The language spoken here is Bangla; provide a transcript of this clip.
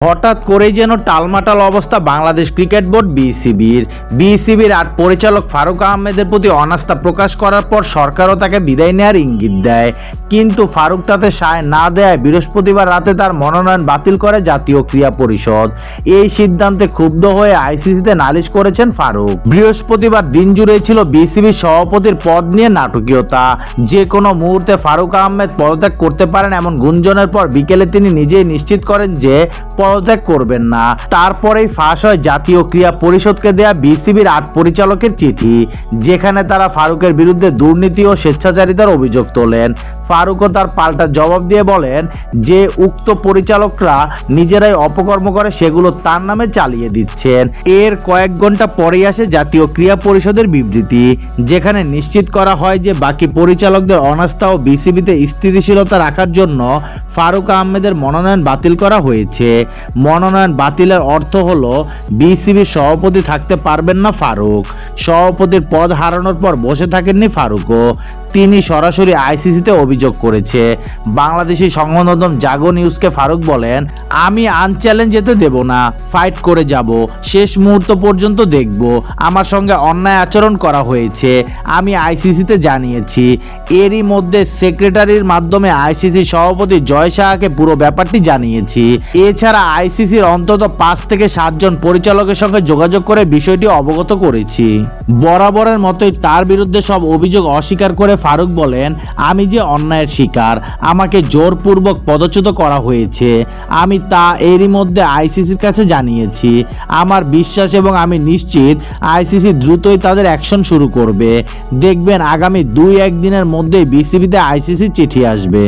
হঠাৎ করেই যেন টালমাটাল অবস্থা বাংলাদেশ ক্রিকেট বোর্ড বিসিবির। বিসিবির আর পরিচালক ফারুক আহমেদের প্রতি অনাস্থা প্রকাশ করার পর সরকারও তাকে বিদায় নেওয়ার ইঙ্গিত দেয়। কিন্তু ফারুক তাতে সায় না দেয় বৃহস্পতিবার রাতে তার মনোনয়ন বাতিল করে জাতীয় ক্রীড়া পরিষদ। এই সিদ্ধান্তে ক্ষুব্ধ হয়ে আইসিসিতে নালিশ করেছেন ফারুক। বৃহস্পতিবার দিন জুড়েই ছিল বিসিবির সভাপতির পদ নিয়ে নাটকীয়তা। যে কোনো মুহূর্তে ফারুক আহমেদ পদত্যাগ করতে পারেন এমন গুঞ্জনের পর বিকেলে তিনি নিজেই নিশ্চিত করেন যে পদত্যাগ করবেন না। তারপরেই ফাঁস হয় জাতীয় ক্রিয়া পরিষদকে দেয়া বিসিবির আট পরিচালকের চিঠি, যেখানে তারা ফারুকের বিরুদ্ধে দুর্নীতি ও স্বেচ্ছাচারিতার অভিযোগ তোলেন। ফারুকও তার পাল্টা জবাব দিয়ে বলেন যে উক্ত পরিচালকরা নিজেরাই অপকর্ম করে সেগুলো তার নামে চালিয়ে দিচ্ছেন। এর কয়েক ঘণ্টা পরেই আসে জাতীয় ক্রীড়া পরিষদের বিবৃতি, যেখানে নিশ্চিত করা হয় যে বাকি পরিচালকদের অনাস্থা ও বিসিবিতে স্থিতিশীলতা রাখার জন্য ফারুক আহমেদের মনোনয়ন বাতিল করা হয়েছে। মনোনয়ন বাতিলের অর্থ হলো বিসিবির সভাপতি থাকতে পারবেন না ফারুক। সভাপতির পদ হারানোর পর বসে থাকেননি ফারুকও। তিনি সরাসরি আইসিসিতে অভিযোগ করেছে। বাংলাদেশি সংবাদ মাধ্যম জাগো নিউজকে ফারুক বলেন, আমি আনচ্যালেঞ্জ যেতে দেব না, ফাইট করে যাব, শেষ মুহূর্ত পর্যন্ত দেখব। আমার সঙ্গে অন্যায় আচরণ করা হয়েছে, আমি আইসিসিতে জানিয়েছি। এরই মধ্যে সেক্রেটারির মাধ্যমে আইসিসি সভাপতি জয় শাহকে পুরো ব্যাপারটি জানিয়েছি। এছাড়া আইসিসির অন্তত পাঁচ থেকে সাতজন পরিচালকের সঙ্গে যোগাযোগ করে বিষয়টি অবগত করেছি। বরাবরের মতোই তার বিরুদ্ধে সব অভিযোগ অস্বীকার করে ফারুক বলেন, আমি যে অন্যায়ের শিকার। আমাকে জোরপূর্বক পদচ্যুত করা হয়েছে। আমি তা এরই মধ্যে আইসিসির কাছে জানিয়েছি। আমার বিশ্বাস এবং আমি নিশ্চিত আইসিসি দ্রুতই তাদের অ্যাকশন শুরু করবে। দেখবেন আগামী দুই একদিনের মধ্যেই বিসিবিতে আইসিসি চিঠি আসবে।